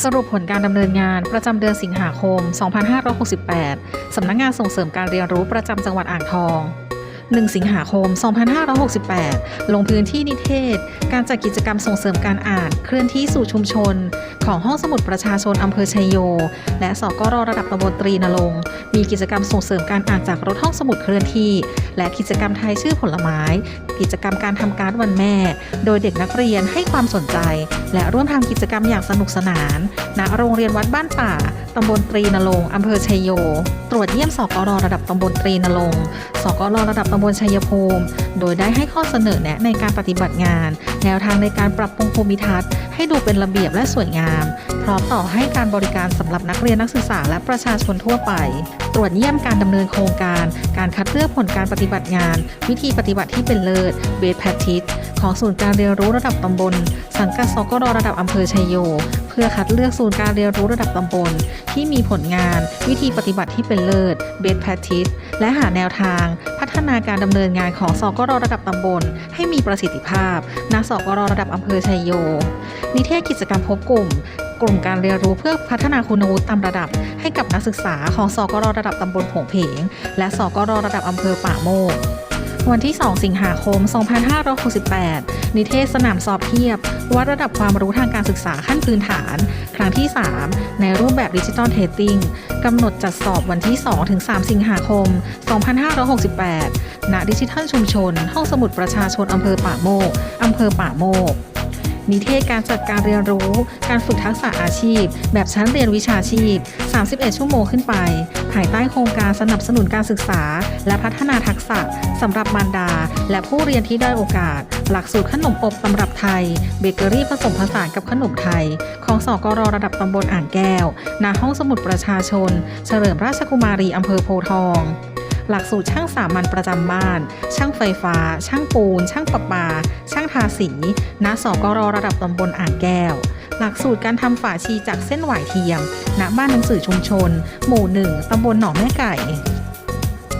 สรุปผลการดำเนินงานประจำเดือนสิงหาคม 2568 สำนักงงานส่งเสริมการเรียนรู้ประจำจังหวัดอ่างทอง 1 สิงหาคม 2568 ลงพื้นที่นิเทศ การจัดกิจกรรมส่งเสริมการอ่านเคลื่อนที่สู่ชุมชน ของห้องสมุดประชาชนอำเภอชัยโย และสกรระดับตำบลตรีนรงมีกิจกรรมส่งเสริมการอ่านจากรถห้องสมุดเคลื่อนที่ และกิจกรรมไทยชื่อผลไม้ กิจกรรมการทำการ์ดวันแม่ โดยเด็กนักเรียนให้ความสนใจ และร่วมทำกิจกรรมอย่างสนุกสนาน ณโรงเรียนวัดบ้านป่าตำบลตรีนรงอำเภอชัยโย ตรวจเยี่ยมสกรระดับตำบลตรีนรงสกรระดับตำบลชัยภูมิ โดยได้ให้ข้อเสนอแนะในการปฏิบัติงาน แนวทางในการปรับปรุงภูมิทัศน์ให้ดูเป็นระเบียบและสวยงาม พร้อมต่อให้การบริการสำหรับนักเรียนนักศึกษาและประชาชนทั่วไป ตรวจเยี่ยมการดำเนินโครงการ การคัดเลือกผลการปฏิบัติงาน วิธีปฏิบัติที่เป็นเลิศเบสแพทิสของศูนย์การเรียนรู้ระดับตำบล สังกัดสกรระดับอำเภอชัยโย เพื่อคัดเลือกศูนย์การเรียนรู้ระดับตำบล ที่มีผลงาน วิธีปฏิบัติที่เป็นเลิศเบสแพทิสและหาแนวทาง พัฒนาการดำเนินงานของสกรระดับตำบล ให้มีประสิทธิภาพณสกรระดับอำเภอชัยโย นิเทศกิจกรรมพบกลุ่ม กลุ่มการเรียนรู้เพื่อพัฒนาคุณวุฒิตามระดับ ให้กับนักศึกษาของสกรระดับตำบลผงเพง และสกรระดับอำเภอป่าโมกวันที่ 2 สิงหาคม 2568 นิเทศสนามสอบเทียบ วัดระดับความรู้ทางการศึกษาขั้นพื้นฐาน ครั้งที่ 3 ในรูปแบบดิจิตอลเทสติ้งกำหนดจัดสอบวันที่ 2-3 สิงหาคม 2568 ณ ดิจิทัลชุมชน ห้องสมุดประชาชนอำเภอป่าโมกอำเภอป่าโมก นิเทศการจัดการเรียนรู้ การฝึกทักษะอาชีพ แบบชั้นเรียนวิชาชีพ 31 ชั่วโมงขึ้นไป ภายใต้โครงการสนับสนุนการศึกษา และพัฒนาทักษะสำหรับมารดา และผู้เรียนที่ได้โอกาส หลักสูตรขนมอบตำรับไทย เบเกอรี่ผสมผสานกับขนมไทย ของสกรระดับตำบลอ่างแก้วณห้องสมุดประชาชน เฉลิมราชกุมารีอำเภอโพทอง หลักสูตรช่างสามัญประจำบ้าน ช่างไฟฟ้า ช่างปูน ช่างประปา ช่างทาสีณสกรระดับตำบลอ่างแก้ว หลักสูตรการทำฝาชีจากเส้นหวายเทียม ณบ้านหนังสือชุมชน หมู่หนึ่งตำบลหนองแม่ไก่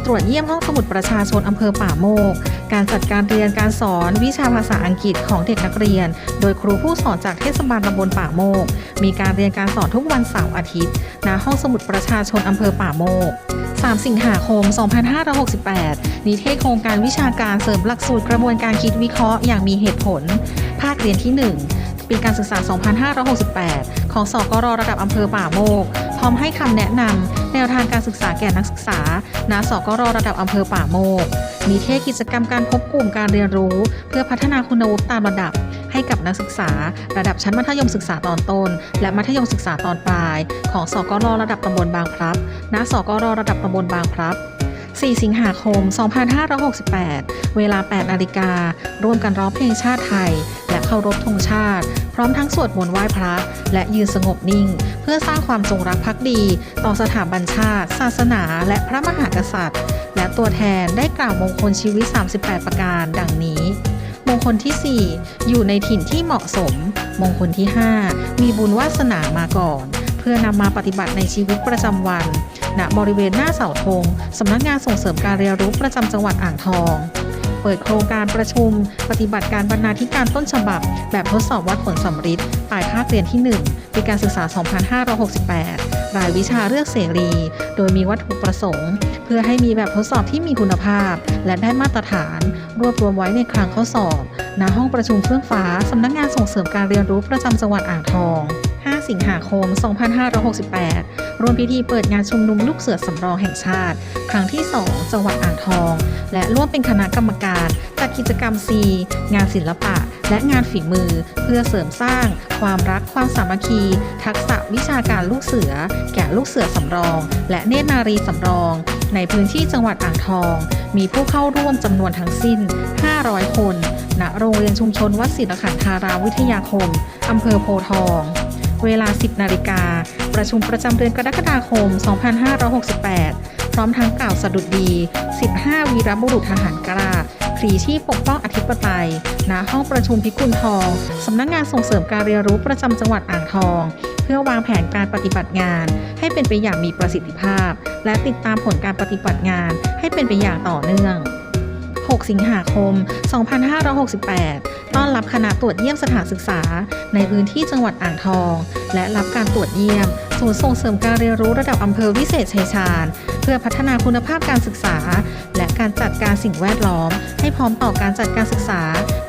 ตรวจเยี่ยมห้องสมุดประชาชนอำเภอป่าโมก การจัดการเรียนการสอนวิชาภาษาอังกฤษของเด็กนักเรียน โดยครูผู้สอนจากเทศบาลตำบลป่าโมก มีการเรียนการสอนทุกวันเสาร์อาทิตย์ณห้องสมุดประชาชนอำเภอป่าโมก 3 สิงหาคม 2568 นิเทศโครงการวิชาการเสริมหลักสูตรกระบวนการคิดวิเคราะห์อย่างมีเหตุผล ภาคเรียนที่ 1 ปีการศึกษา 2568 ของสกรระดับอำเภอป่าโมก พร้อมให้คำแนะนำแนวทางการศึกษาแก่นักศึกษา ณ สกรระดับอำเภอป่าโมกนิเทศกิจกรรมการพบกลุ่มการเรียนรู้ เพื่อพัฒนาคุณวุฒิตามระดับ ให้กับนักศึกษา ระดับชั้นมัธยมศึกษาตอนต้น และมัธยมศึกษาตอนปลาย ของสกรระดับตำบลบางพลับ ณ สกรระดับตำบลบางพลับ 4 สิงหาคม 2568 เวลา 8 นาฬิกา ร่วมกันร้องเพลงชาติไทย และเคารพธงชาติ พร้อมทั้งสวดมนต์ไหว้พระ และยืนสงบนิ่ง เพื่อสร้างความจงรักภักดี ต่อสถาบันชาติ ศาสนา และพระมหากษัตริย์ และตัวแทนได้กล่าวมงคลชีวิต 38 ประการ ดังนี้ งคลที่ 4 อยู่ในถิ่นที่เหมาะสม มงคลที่ 5 มีบุญวาสนามาก่อน เพื่อนำมาปฏิบัติในชีวิตประจำวัน ณ บริเวณหน้าเสาธงสำนักงานส่งเสริมการเรียนรู้ประจำจังหวัดอ่างทอง เปิดโครงการประชุม ปฏิบัติการบรรณาธิการต้นฉบับ แบบทดสอบวัดผลสำริดปลายภาคเรียนที่1ปีการศึกษา 2568 รายวิชาเลือกเสรี โดยมีวัตถุประสงค์ เพื่อให้มีแบบทดสอบที่มีคุณภาพ และได้มาตรฐาน รวบรวมไว้ในคลังข้อสอบณห้องประชุมเฟื่องฟ้าสำนักงานส่งเสริมการเรียนรู้ประจำจังหวัดอ่างทอง 5 สิงหาคม 2568 ร่วมพิธีเปิดงานชุมนุมลูกเสือสำรองแห่งชาติ ครั้งที่ 2 จังหวัดอ่างทอง และร่วมเป็นคณะกรรมการจัดกิจกรรม C งานศิลปะ และงานฝีมือ เพื่อเสริมสร้าง ความรักความสามัคคี ทักษะวิชาการลูกเสือ แก่ลูกเสือสำรอง และเนตรนารีสำรอง ในพื้นที่จังหวัดอ่างทอง มีผู้เข้าร่วมจำนวนทั้งสิ้น 500 คน ณ โรงเรียนชุมชนวัดศิลขันธาราวิทยาคมอำเภอโพทอง เวลา 10 นาฬิกา ประชุมประจำเดือนกรกฎาคม 2568 พร้อมทั้งกล่าวสดุดี 15 วีรบุรุษทหารกล้า พลีชีพปกป้องอธิปไตย ณ ห้องประชุมพิกุลทอง สำนักงงานส่งเสริมการเรียนรู้ประจำจังหวัดอ่างทอง เพื่อวางแผนการปฏิบัติงาน ให้เป็นไปอย่างมีประสิทธิภาพ และติดตามผลการปฏิบัติงาน ให้เป็นไปอย่างต่อเนื่อง 6 สิงหาคม 2568 ต้อนรับคณะตรวจเยี่ยมสถานศึกษา ในพื้นที่จังหวัดอ่างทอง และรับการตรวจเยี่ยม ศูนย์ส่งเสริมการเรียนรู้ระดับอำเภอวิเศษชัยชาญ เพื่อพัฒนาคุณภาพการศึกษา และการจัดการสิ่งแวดล้อม ให้พร้อมต่อการจัดการศึกษา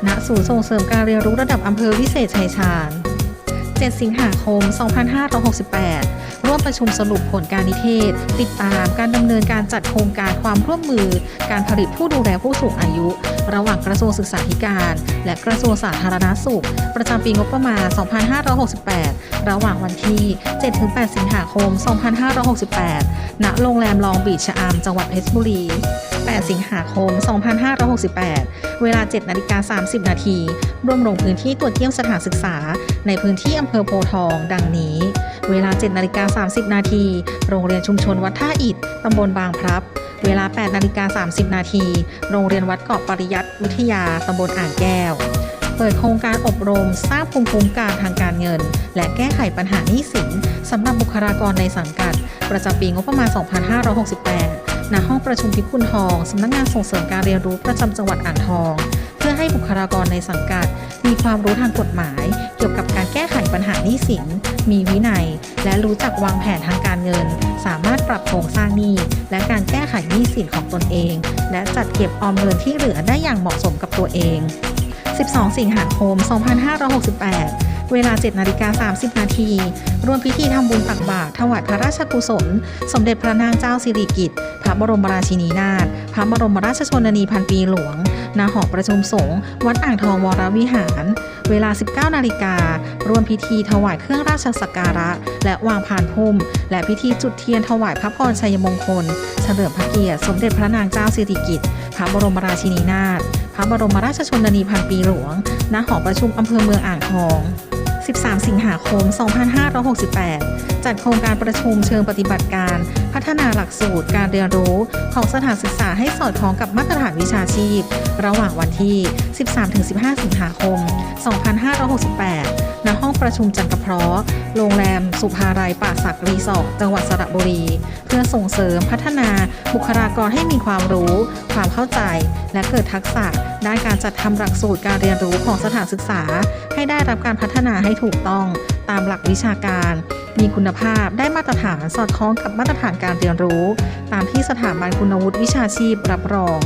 ณ ศูนย์ส่งเสริมการเรียนรู้ระดับอำเภอวิเศษชัยชาญ 7 สิงหาคม 2568 ร่วมประชุมสรุปผลการนิเทศ ติดตามการดำเนินการจัดโครงการความร่วมมือ การผลิตผู้ดูแลผู้สูงอายุ ระหว่างกระทรวงศึกษาธิการ และกระทรวงสาธารณสุข ประจำปีงบประมาณ 2568 ระหว่างวันที่ 7-8 สิงหาคม 2568 ณ โรงแรมลองบีชชะอามจังหวัดเพชรบุรี 8 สิงหาคม 2568 เวลา 7 นาฬิกา 30 นาที ร่วมลงพื้นที่ตรวจเยี่ยมสถานศึกษา ในพื้นที่อำเภอโพทอง ดังนี้ เวลา 7นาฬิกา30 นาที โรงเรียนชุมชนวัดท่าอิฐตำบลบางพลับ เวลา8นาฬิกา30 นาที โรงเรียนวัดเกาะปริยัติวิทยาตำบลอ่างแก้ว เปิดโครงการอบรมสร้างภูมิคุ้มกันทางการเงิน และแก้ไขปัญหาหนี้สินสำหรับบุคลากรในสังกัด ประจำปีงบประมาณ 2568ณห้องประชุมพิกุลทอง สำนักงานส่งเสริมการเรียนรู้ประจำจังหวัดอ่างทอง เพื่อให้บุคลากรในสังกัด มีความรู้ทางกฎหมาย กี่ยวกับการแก้ไขปัญหาหนี้สิน มีวินัย และรู้จักวางแผนทางการเงิน สามารถปรับโครงสร้างหนี้ และการแก้ไขหนี้สินของตนเอง และจัดเก็บออมเงินที่เหลือได้อย่างเหมาะสมกับตัวเอง 12 สิงหาคม 2568 เวลา 7นาฬิกา30 นาทีร่วมพิธีทำบุญตักบาตรถวายพระราชกุศล สมเด็จพระนางเจ้าสิริกิติ์พระบรมราชินีนาถพระบรมราชชนนีพันปีหลวงณหอประชุมสงฆ์วัดอ่างทองวรวิหาร เวลา 19นาฬิการ่วมพิธีถวายเครื่องราชสักการะ และวางพานพุ่ม และพิธีจุดเทียนถวายพระพรชัยมงคล เฉลิมพระเกียรติ สมเด็จพระนางเจ้าสิริกิติ์พระบรมราชินีนาถพระบรมราชชนนีพันปีหลวงณหอประชุมอำเภอเมืองอ่างทอง 13 สิงหาคม 2568 จัดโครงการประชุมเชิงปฏิบัติการ พัฒนาหลักสูตรการเรียนรู้ของสถานศึกษาให้สอดคล้องกับมาตรฐานวิชาชีพ ระหว่างวันที่ 13-15 สิงหาคม 2568 ณ ห้องประชุมจันทร์กระเพาะโรงแรม สุภาลัยป่าศักรีสอร์ทจังหวัดสระบุรี เพื่อส่งเสริมพัฒนาบุคลากรให้มีความรู้ ความเข้าใจ และเกิดทักษะด้านการจัดทำหลักสูตรการเรียนรู้ของสถานศึกษา ให้ได้รับการพัฒนาให้ถูกต้อง ตามหลักวิชาการ มีคุณภาพได้มาตรฐานสอดคล้องกับมาตรฐานการเรียนรู้ ตามที่สถาบันคุณวุฒิวิชาชีพรับรอง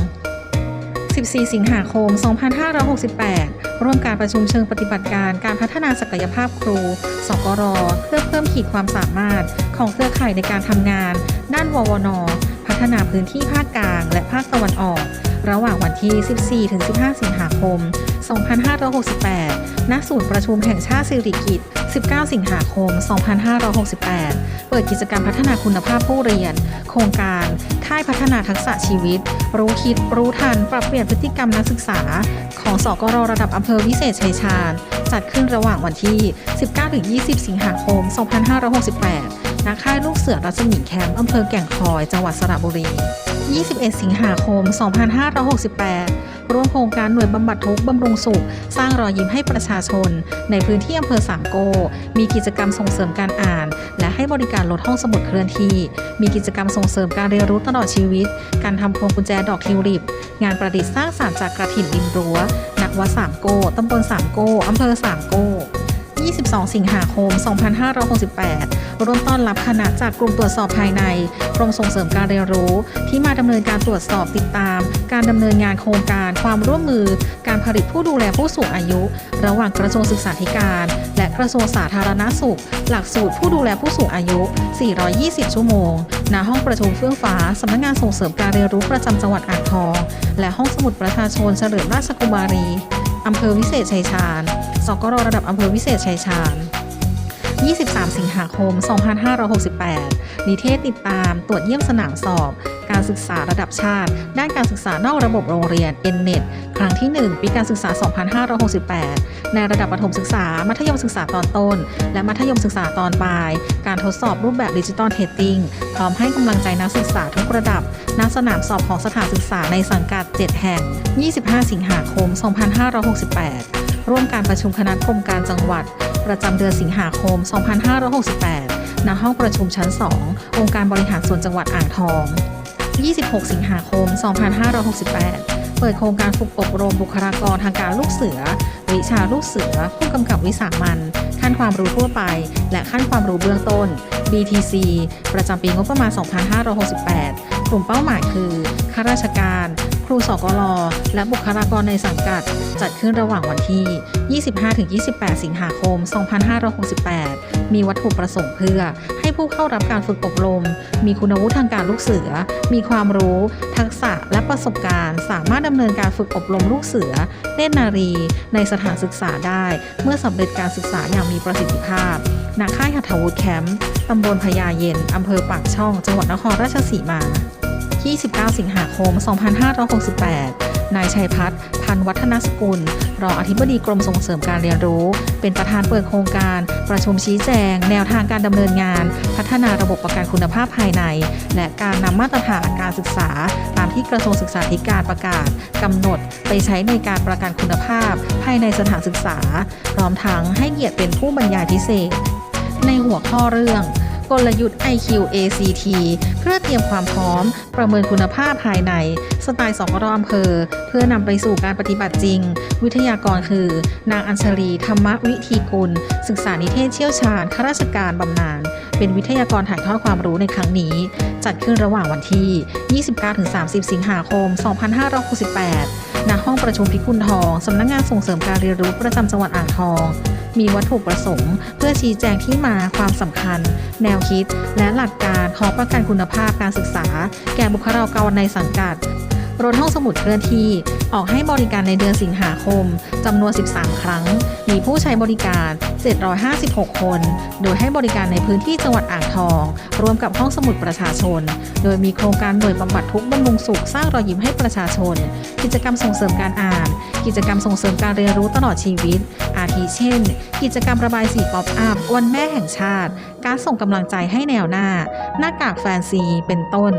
14 สิงหาคม 2568 ร่วมการประชุมเชิงปฏิบัติการการพัฒนาศักยภาพครู สกร เพื่อเพิ่มขีดความสามารถของเครือข่ายในการทำงาน ด้านววนพัฒนาพื้นที่ภาคกลาง และภาคตะวันออก ระหว่างวันที่ 14-15 สิงหาคม 2568 2568 ณ ศูนย์ประชุมแห่งชาติสิริกิติ์19 สิงหาคม 2568 เปิดกิจกรรมพัฒนาคุณภาพผู้เรียน โครงการ ค่ายพัฒนาทักษะชีวิต รู้คิด รู้ทัน ปรับเปลี่ยนพฤติกรรมนักศึกษา ของสกรระดับอำเภอวิเศษชัยชาญ จัดขึ้นระหว่างวันที่ 19-20 สิงหาคม 2568 ณ ค่ายลูกเสือรัศมีแคมป์อำเภอแก่งคอย จังหวัดสระบุรี 21 สิงหาคม 2568 ร่วมโครงการหน่วยบำบัดทุกข์บำรุงสุข สร้างรอยยิ้มให้ประชาชน ในพื้นที่อำเภอสามโก มีกิจกรรมส่งเสริมการอ่าน และให้บริการลดห้องสมุดเคลื่อนที่ มีกิจกรรมส่งเสริมการเรียนรู้ตลอดชีวิต การทำพวงกุญแจดอกทิวลิป งานประดิษฐ์สร้างสรรค์จากกระถิ่นริมรั้ว นักวัดสามโกตำบลสามโกอำเภอสามโก 22 สิงหาคม 2568 ร่วมต้อนรับคณะจากกลุ่มตรวจสอบภายในกรมส่งเสริมการเรียนรู้ ที่มาดำเนินการตรวจสอบติดตาม การดำเนินงานโครงการความร่วมมือ การผลิตผู้ดูแลผู้สูงอายุ ระหว่างกระทรวงศึกษาธิการ และกระทรวงสาธารณสุข หลักสูตรผู้ดูแลผู้สูงอายุ 420 ชั่วโมง ณ ห้องประชุมเฟื่องฟ้าสำนักงานส่งเสริมการเรียนรู้ประจำจังหวัดอ่างทอง และห้องสมุดประชาชนเฉลิมราชกุมารีอำเภอวิเศษชัยชาญ สกรระดับอำเภอวิเศษชัยชาญ 23 สิงหาคม 2568 นิเทศติดตามตรวจเยี่ยมสนามสอบ การศึกษาระดับชาติ ด้านการศึกษานอกระบบโรงเรียน NNET ครั้งที่ 1 ปีการศึกษา 2568 ในระดับประถมศึกษา มัธยมศึกษาตอนต้น และมัธยมศึกษาตอนปลาย การทดสอบรูปแบบดิจิตอลเทสติ้งพร้อมให้กำลังใจนักศึกษาทุกระดับณสนามสอบของสถานศึกษาในสังกัด 7 แห่ง 25 สิงหาคม 2568 ร่วมการประชุมคณะกรมการจังหวัด ประจำเดือนสิงหาคม 2568 ณ ห้องประชุมชั้น 2 องค์การบริหารส่วนจังหวัดอ่างทอง 26 สิงหาคม 2568 เปิดโครงการฝึกอบรมบุคลากรทางการลูกเสือ วิชาลูกเสือ ผู้กำกับวิสามันขั้นความรู้ทั่วไป และขั้นความรู้เบื้องต้น BTC ประจำปีงบประมาณ 2568 กลุ่มเป้าหมายคือ ข้าราชการ ครูสกลและบุคลากรในสังกัด จัดขึ้นระหว่างวันที่ 25-28 สิงหาคม 2568 มีวัตถุประสงค์เพื่อ ให้ผู้เข้ารับการฝึกอบรม มีคุณวุฒิทางการลูกเสือ มีความรู้ ทักษะและประสบการณ์ สามารถดำเนินการฝึกอบรมลูกเสือเนตรนารี ในสถานศึกษาได้ เมื่อสำเร็จการศึกษาอย่างมีประสิทธิภาพณค่ายหัตถวุฒิแคมป์ตำบลพญาเย็นอำเภอปากช่อง จังหวัดนครราชสีมา 29สิงหาคม 2568 นายชัยพัฒน์พันวัฒนสกุล รองอธิบดีกรมส่งเสริมการเรียนรู้ เป็นประธานเปิดโครงการ ประชุมชี้แจง แนวทางการดำเนินงาน พัฒนาระบบประกันคุณภาพภายใน และการนำมาตรฐานการศึกษา ตามที่กระทรวงศึกษาธิการประกาศกำหนดไปใช้ในการประกันคุณภาพ ภายในสถานศึกษา พร้อมทั้งให้เกียรติเป็นผู้บรรยายพิเศษ ในหัวข้อเรื่อง กลยุทธ์ IQ ACT เพื่อเตรียมความพร้อม ประเมินคุณภาพภายใน สไตล์สองรออำเภอเพื่อนำไปสู่การปฏิบัติจริง วิทยากรคือ นางอัญชลีธรรมวิธีกุล ศึกษานิเทศเชี่ยวชาญข้าราชการบำนาญเป็นวิทยากรถ่ายทอดความรู้ในครั้งนี้ จัดขึ้นระหว่างวันที่ 29-30 สิงหาคม 2568 ณห้องประชุมพิกุลทอง สำนักงานส่งเสริมการเรียนรู้ประจำจังหวัดอ่างทอง มีวัตถุประสงค์ เพื่อชี้แจงที่มาความสำคัญ แนวคิด และหลักการของประกันคุณภาพการศึกษา แก่บุคลากรในสังกัด รถห้องสมุดเคลื่อนที่ออกให้บริการในเดือนสิงหาคมจำนวน 13 ครั้ง มีผู้ใช้บริการ 756 คน โดยให้บริการในพื้นที่จังหวัดอ่างทอง รวมกับห้องสมุดประชาชน โดยมีโครงการหน่วยบำบัดทุกบำรุงสุขสร้างรอยยิ้มให้ประชาชน กิจกรรมส่งเสริมการอ่าน กิจกรรมส่งเสริมการเรียนรู้ตลอดชีวิต อาทิเช่น กิจกรรมระบายสีป๊อปอัพวันแม่แห่งชาติ การส่งกำลังใจให้แนวหน้า หน้ากากแฟนซี เป็นต้น